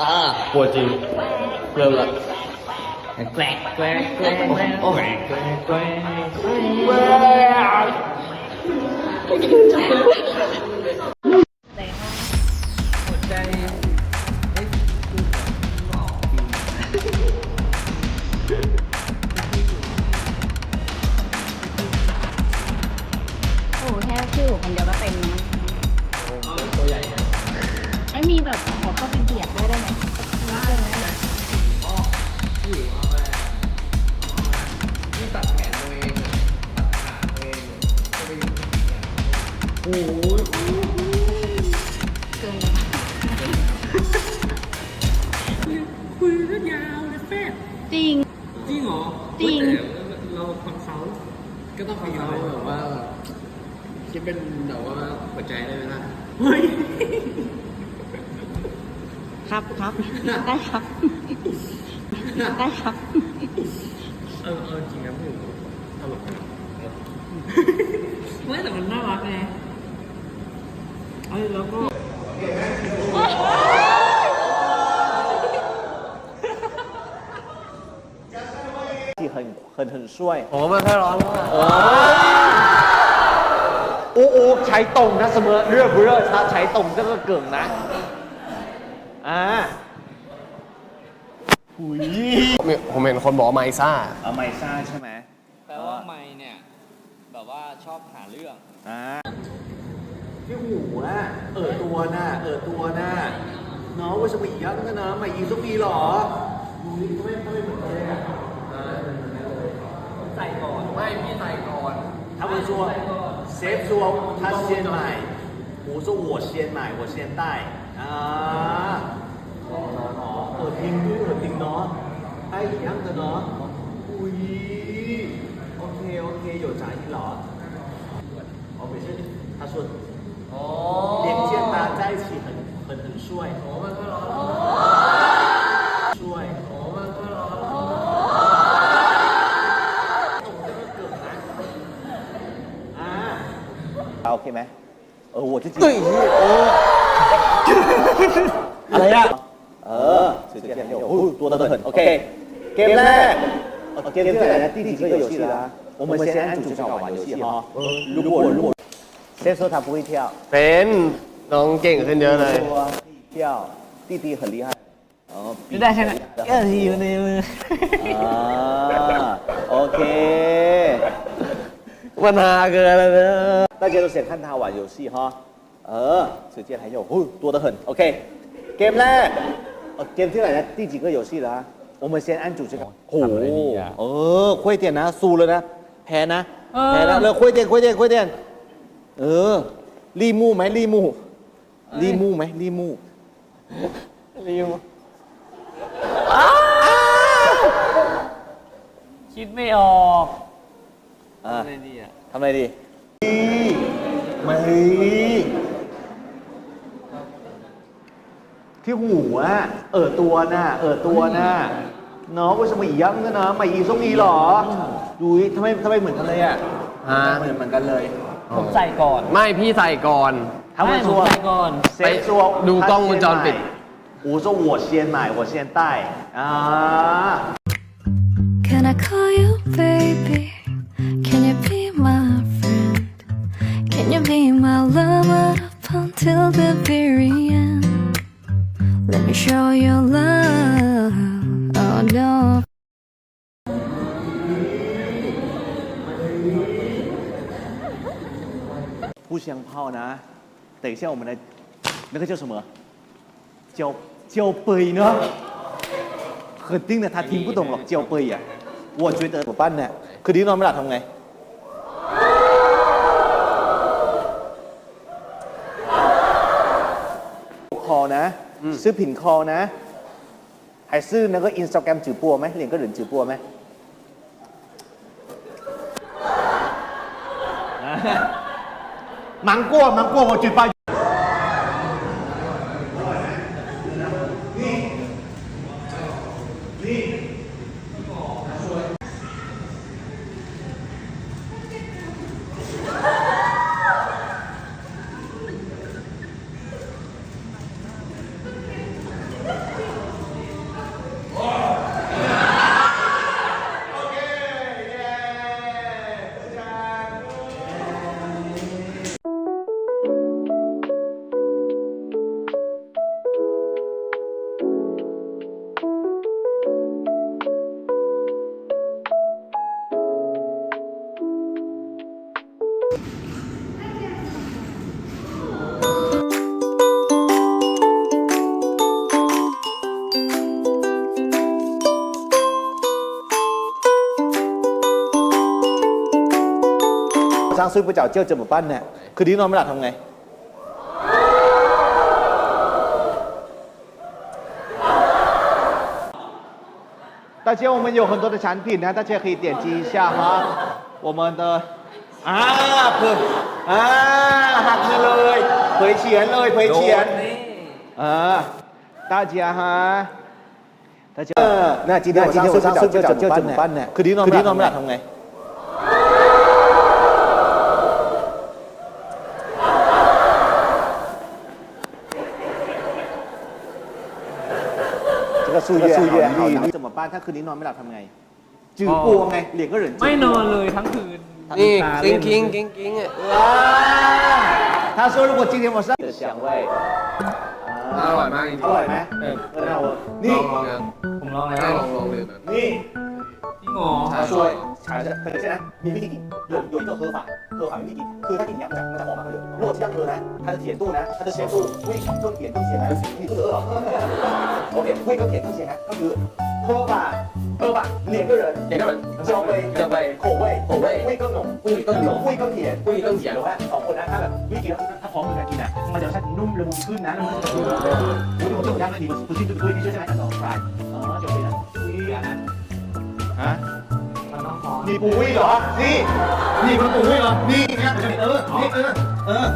อ่าปวดจริงเริ่มละ ครับครับ ได้ครับ ได้ครับ เออเออจริงนะพี่ตลกนะ ไม่แต่มันน่ารักไงเอ้ยแล้วก็ 很很很帅。 โอ้ไม่ค่อยร้อนมาก โอ้โอ้ใช้ตรงนะเสมอเรื่องเรื่องถ้าใช้ตรงก็เก่งนะ อ่าหุยผมเห็นคนบอกไมซ่า เอาไมซ่าใช่ไหมแปลว่าไม่เนี่ย แบบว่าชอบหาเรื่อง อ่าพี่หูน่ะเออตัวน่ะเออตัวน่ะน้องว่ชมียั้งนะนะไม่ยีงสักทีหรอดูนี่ก็ไม่ค่เหมือนเลยอะใส่ก่อนไม่พี่ใส่ก่อนทำามันซัวเซฟซัวถ้าเซียนใหม่หูสู้หัวเซียนใหม่หัวเซียนใต้ 先买我说我先买我先带啊哦哦哦耳钉ด้วย耳钉เนาะไอ้一样的เนาะอุ้ยโอเคโอเค有杂音了哦没事他说哦连肩搭在一起很很很帅我 呃เกมที่ไหนนะ第几个游戏了啊我们先按主角玩游戏哈如果如果先说他不会跳 เป็นน้องเก่งขึ้นเยอะเลย 说跳弟弟很厉害哦比 ได้ใช่ไหมเออที่อยู่ในมือ 啊 OK มันฮาเกินเลยนะ 大家都想看他玩游戏哈เออ时间还有哦多得很 OK เกมแรกเออเกมที่ไหนนะ第几个游戏了啊 我们先按主角ก่อนโอ้โหเออคุยเตียนนะสู้เลยนะ แพ้นะ แพ้นะเลยคุยเตียนคุยเตียนคุยเตียนเออ รีมูไหมรีมู รีมูไหมรีมู ริวคิดไม่ออก อ่า อะไรดีอ่ะ ทำอะไรดีไม่ที่หูอ่ะเออตัวน่ะเออตัวน่ะ เนาะว่าสมัยยักษ์นะนะมาอีส้มอีหรอ ดูดิทำไมทำไมเหมือนกันเลยอ่ะ ฮะ เหมือนเหมือนกันเลย ผมใส่ก่อน ไม่พี่ใส่ก่อน 他们 ไม่ผม 说 ใส่ก่อน 谁说 ดูกล้องวงจรปิด 我说我先买我先带啊 Can I call you baby? Can you be my friend? Can you be my lover up until the very end? Let me show you love. 互相泡呢。等一下我们来，那个叫什么？交交杯呢？肯定的，他听不懂หรอก交杯呀、我觉得怎么办呢？คืนนี้นอนไม่หลับทำไง คอนะ ซื้อผินคอนะ还是那个 Instagram 直播ไหม两个人直播ไหม 忙过忙过我嘴巴 睡不着觉怎么办呢คืนนี้นอนไม่หลับทำไง大家，我们有很多的产品呢，大家可以点击一下哈。我们的啊，เผยอ่าหักเงินเลยเผยเฉียนเลยเผยเฉียนอ่า大家哈，大家，呃，那今天今天晚上睡不着觉怎么办呢？คืนนี้นอนไม่หลับคืนนี้น อนไม่หลับทำไง 这个数月数月好难怎么办ถ้าคืนนี้นอนไม่หลับทำไง จืดปัวไงเหลียงก็เหรินจืดปัว ไม่นอนเลยทั้งคืน นี่ ตา กิ้ เล่ งกิ้งกิ้งกิ้งอ่ะ 哇！他说如果今天晚上的香味， อร่อยมากจริง อร่อยไหม เออ เออ那我นี่ ลองลองยั หรอใช่ใช่วยใช้แต่เช่นนะมีวิธีกินโยนโยนก็เคอร์ฝันเคอร์ฝันวิธีกินคือถ้ากินเนี้ยมันจะออกมาเลยโลดที่ดั้งเธอนะถ้าจะเขียนตู้นะถ้าจะเชฟตู้วิ่งต้นเขียนตู้เสียนะมีตู้เออหรอโอเควิ่งก็เขียนตู้เสียนะก็คือเคอร์ฝันเคอร์ฝันเหรียญก็เหรียญอย่างนั้นจองไปจองไปโขวยโขวยวิ่งก็หนุ่มวิ่งก็หนุ่มวิ่งก็เขียนวิ่งก็เขียนหรือว่าสองคนนะถ้าแบบวิ่งกินแล้วถ้าพร้อมกันกินอะมันจะรสชาตินุ่มละมุนขึ้นนะละมุนขึ้นคุณผู้ชมย่างแล้วดีมันคุณชื่นด้วยด้วยที่ช่วยใช่ไหมต่อไป ฮะนี่ปุ้ยเหรอ นี่ นี่มันปุ้ยเหรอ นี่นี่บเออ นี่เออ เออ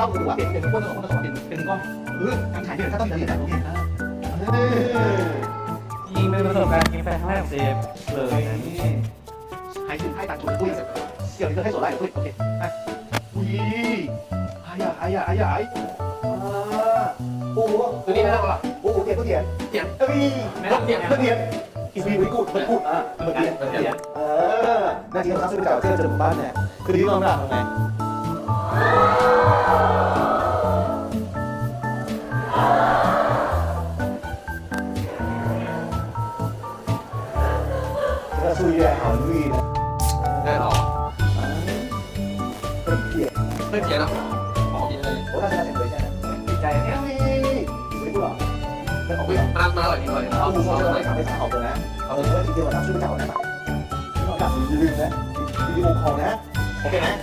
ต้องหัวเป็นเป็นก้นก้นเป็นเป็นก้อนเออการขายเนี่นถ้าต้องมีอะไรเนี่ยยิงเป็นประสบการณ์ยินไปครั้งแรกเซฟเลยหายถึงให้ตาจุดปุ้ยเดี๋ยวจะให้สดไล่ปุ้ยโอเคีอา이아야 아야 아야โอ้โหตัวนี้ไม่ต้องหรอก오ย띠 띠. 띠. 에 이. ไม่ต้องเปลี่ยน เตียนอีสบีวิกูดวิกูดอะเกียอกี้เตียนเออน่าจะต้องซื้อเปจ่าเที่ยวจนถึงบ้านเนี่ยคือดีน้องหลับทำไงก็สู้แย่หอนวีนะ เพื่มเสียแล้วขอกินเลยโอ้ราคาเป็นเลยใช่ไหมติดใจเนี่ยไม่พูดหรอไม่ออกไปหรอมามาอร่อยดีกว่าเอาหมูมาเลยครับไม่ใช่เอาตัวนะเอาเลยว่าจริงๆว่าทำชื่อเก่านะจับกจากลืมนะวิดีโอคอลนะโอเคนะ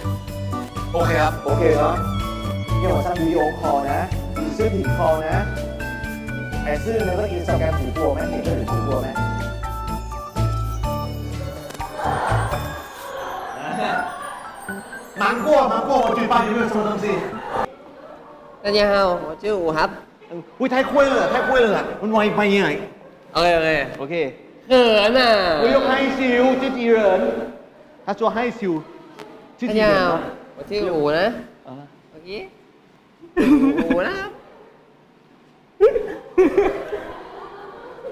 โอเคครับโอเคเนาะเนี่ยว่าทำวิดีโอคอลนะซื้อผิดคอลนะไอ้ซื้อนี่วก็อินสตาแกรมถูกตัวไหมเห็นก็หรือถูกตัวไหม 忙过忙过，我嘴巴有没有什么东西？大家好我叫武ฮับ อุ้ย太会了太会了มันไวไปยังไง โอเคโอเค โอเค เขินอ่ะ 我用害羞自己人他说害羞自大己人家好啊我ชื่ออูนะ 啊 โอเคอูนะครับ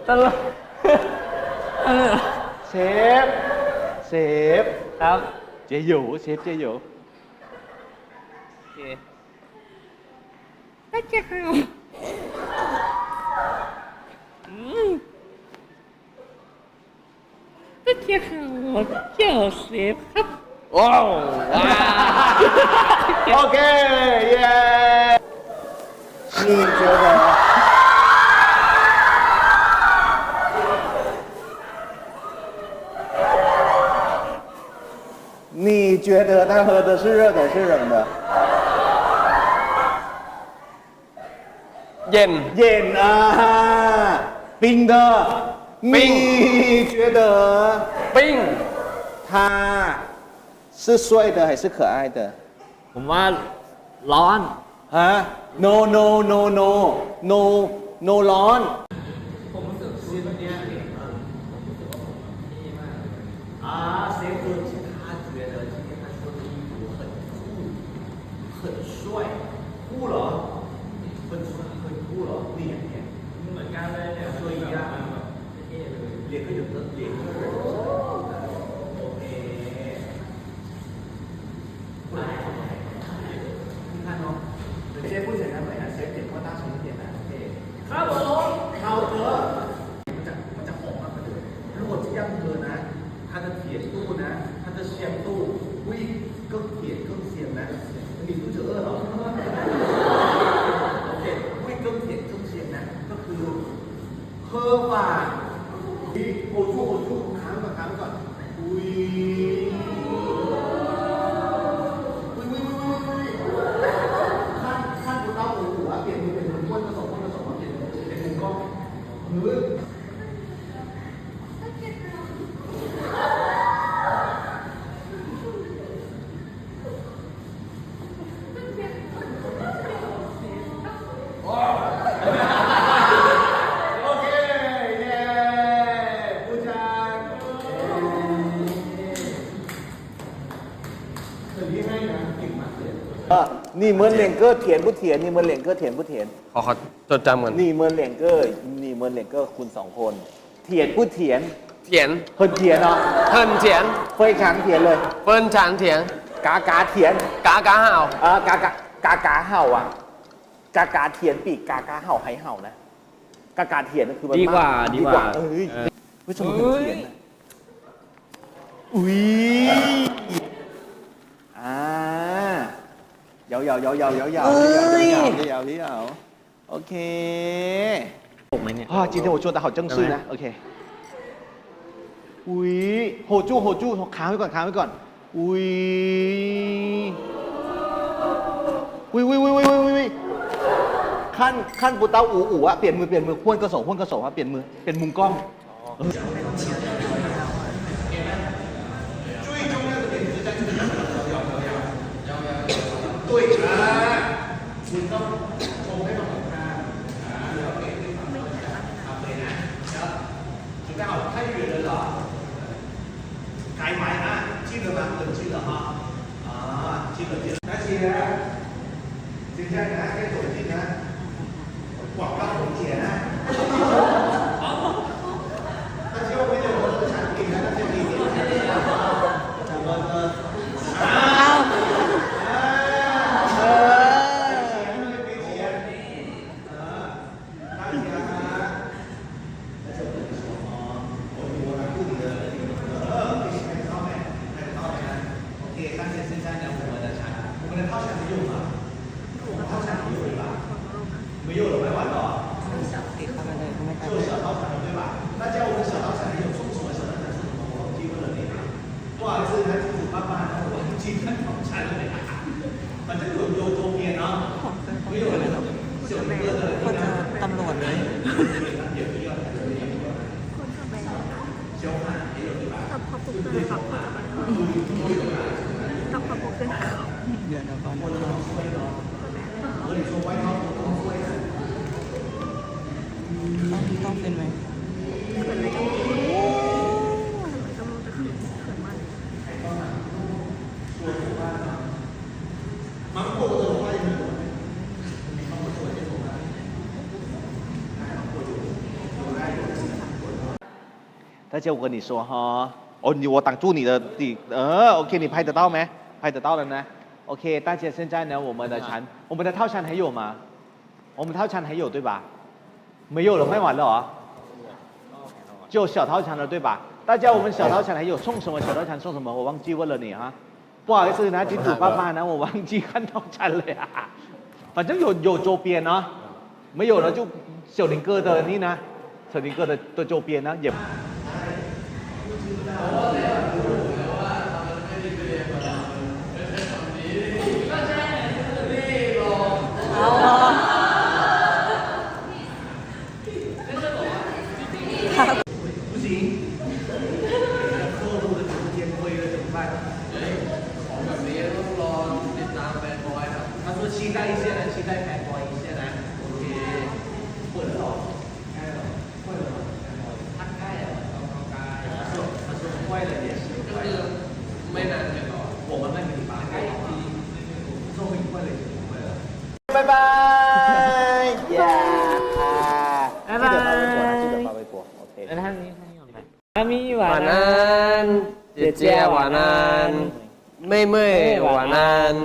ตลกเออ เชฟเชฟ ครับ เจโยเชฟเจโย 不健康。嗯，我就是。哦。哇。OK，耶。你觉得？你觉得他喝的是热的是冷的？ เย็น 演啊，冰的。你觉得 ปิ้ง 他是帅的还是可爱的？ ผมว่าร้อน 啊？No no no no no no ร้อน นี่เหมือนเหลงเกอร์เถียนผู้เถียนนี่เหมือนเหลงเกอร์เถียนผู้เถียนขอขอจดจำก่อนนี่เหมือนเหลงเกอร์นี่เหมือนเหลงเกอร์คุณสองคน เถียนผู้เถียนเถียนเพิ่นเถียนเนาะเพิ่นเถียนเฟยฉางเถียนเลย เพิ่นฉางเถียนกากาเถียนกากาเห่าเออกากากากาเห่าอะกากาเถียนปีกกากาเห่าไห่เห่านะกากาเถียนคือมันดีกว่าดีกว่าเฮ้ยผู้ชมเถียนอุ้ยอ่า ยาวยาวยาวยาวยาวยาวยาวยาวยาวยาวโอเคตกไหมเนี่ยอ๋อจริงๆโหจูแต่เขาจังซื่อนะโอเคอุ้ยโหจูโหจูค้างไว้ก่อนค้างไว้ก่อนอุ้ยอุ้ยอุ้ยอุ้ยอุ้ยอุ้ยอุ้ยขั้นขั้นปูเตาอู๋อู๋อะเปลี่ยนมือเปลี่ยนมือพ่วนกระโสพ่วนกระโสอะเปลี่ยนมือเปลี่ยนมุมกล้อง นะจริงใช่นะแค่ตัวจริงนะหวัง 大家，我跟你说哈，哦，你我挡住你的底，呃，OK，你拍得到没？拍得到了呢。OK，大家，现在呢，我们的餐，我们的套餐还有吗？我们套餐还有对吧？没有了，卖完了啊。就小套餐了对吧？大家，我们小套餐还有送什么？小套餐送什么？我忘记问了你哈。不好意思呢，金主爸爸呢，我忘记看套餐了呀。反正有有周边啊，没有了就小林哥的你呢，小林哥的的周边呢也。 아오. 拜拜，耶、yeah.，拜拜。晚安，晚安，姐姐晚安，妹妹晚安，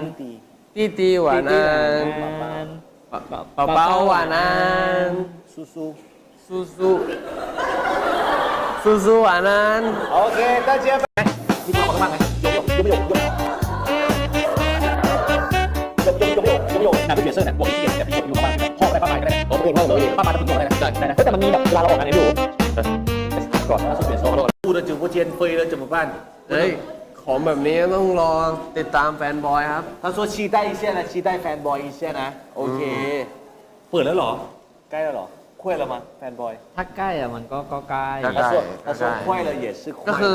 弟弟晚安，宝宝宝宝晚安，叔叔叔叔叔叔晚安。OK，大家拜拜。你看我的慢来，有没有？有没有？有。Hero Navigation เนี่ยบวกที่เกียรเนี่ยพี่กดอยู่ประมาณห้องอะไรประมาณก็ได้ผมเรียนว่าผเลยนประมาณตั้งตัวอะไรนะได้นะแต่มันมีแบบเวลาเราออกงานเนี่ยดูก่อนนะสุดเปลี่ยนโซ่กูจะจูบเจียนเฟยเลยจูบบ้านเฮ้ยของแบบนี้ต้องรอติดตามแฟนบอยครับถ้าโซชีได้อีเชียนะชีได้แฟนบอยอีเชียนะโอเคเปิดแล้วหรอใกล้แล้วหรอคุ้ยแล้วมั้งแฟนบอยถ้าใกล้อะมันก็ก็ใกล้ถ้าส่วนถ้าส่วนคุ้ยเลยเหยียดซึ่งก็คือ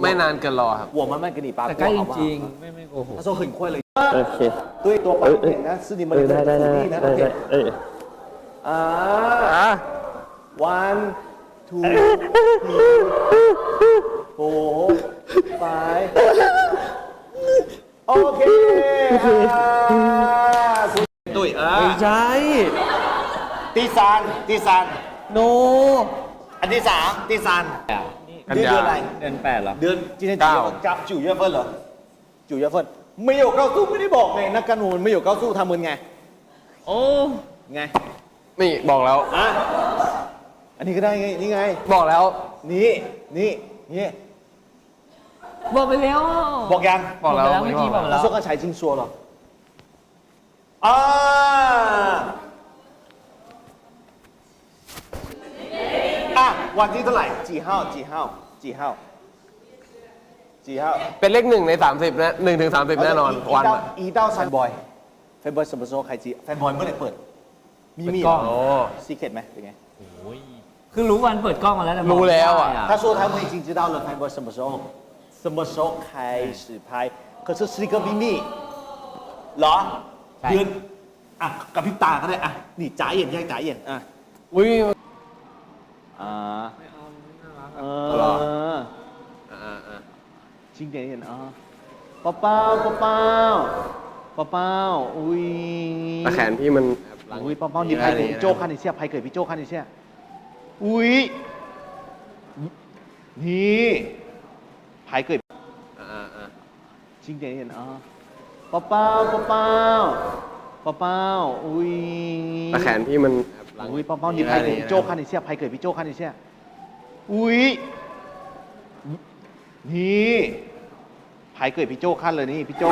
ไม่นานกินรอครับหัวมันไม่กินหนีปลาแต่ใกล้จริงไม่ไม่โกหถ้าโซขึ้คุ้ยเลย โอเคด้วยตัวปั๊บเห็นะซึ่งมันเออได้ได้ได้นี่นะโอได้เคได้เอออ่า อะ one two three four five โอเคดตุ้ยออไม่ใช่ตีซันตีซันโน อันที่สามตีซันเดือนอะไร เดือนแปดเหรอ เดือนจีนเก้นจับจิ๋วเยอะเฟินเหรอจิ๋วเยอะเฟิน ไม่有告诉ไม่ได้บอกไงนักการเมืองไม่有告诉他们ไง โอ้ ไง นี่บอกแล้ว อ่ะอันนี้ก็ได้ไงนี่ไง บอกแล้ว นี่นี่นี่ บอกไปแล้ว บอกยัง บอกแล้ว เมื่อกี้บอก 他 แล้ว 说刚才已经说了啊อ่ะวันที่เท่าไหร่กี่ห้ากี่ห้ากี่ห้า กี่ห้า เป็นเลขหนึ่งใน 30นะหนึ่งถึงสามสิบแน่นอนวัน 一到 อะ 一到三 boy แฟนบอย什么时候开机แฟนบอยเมื่อไหร่เปิด มีมี เปิดกล้อง โอ้ ซีเคร็ตไหมเป็นไง คือรู้วันเปิดกล้องมาแล้วแต่บอก รู้แล้วอะ ไม่ได้ 他说他们已经知道了แฟนบอย什么时候什么时候开始拍可是是一个秘密เหรอ ใช่ เดือนอ่ะกับพริบตาก็ได้อ่ะนี่จ๋าเย็นใช่จ๋าเย็นอ่ะ อุ้ย อ่าเอ เหรอ อ อ่าอ่า ชิงเดีนอ๋อเปล่าเปล่าเปล่าเปล่าเปล่าอุ้ยแต่แขนพี่มันอุ้ยเปล่าเปล่าหยิบไพ่ของโจ้คันเอเชียไพ่เกิดพี่โจ้คันเอเชียอุ้ยนี่ไพ่เกิดอ่าอชิงเดีนอ๋อเปล่าเปล่าเปล่าเปล่าเปล่าอุ้ยแต่แขนพี่มันอุ้ยเปล่าเปล่าหยิบไพ่ของโจ้คันเอเชียไพ่เกิดพี่โจ้คันเอเชียอุ้ยนี่ หายเกิดพี่โจ้ขั้นเลยนี่พี่โจ้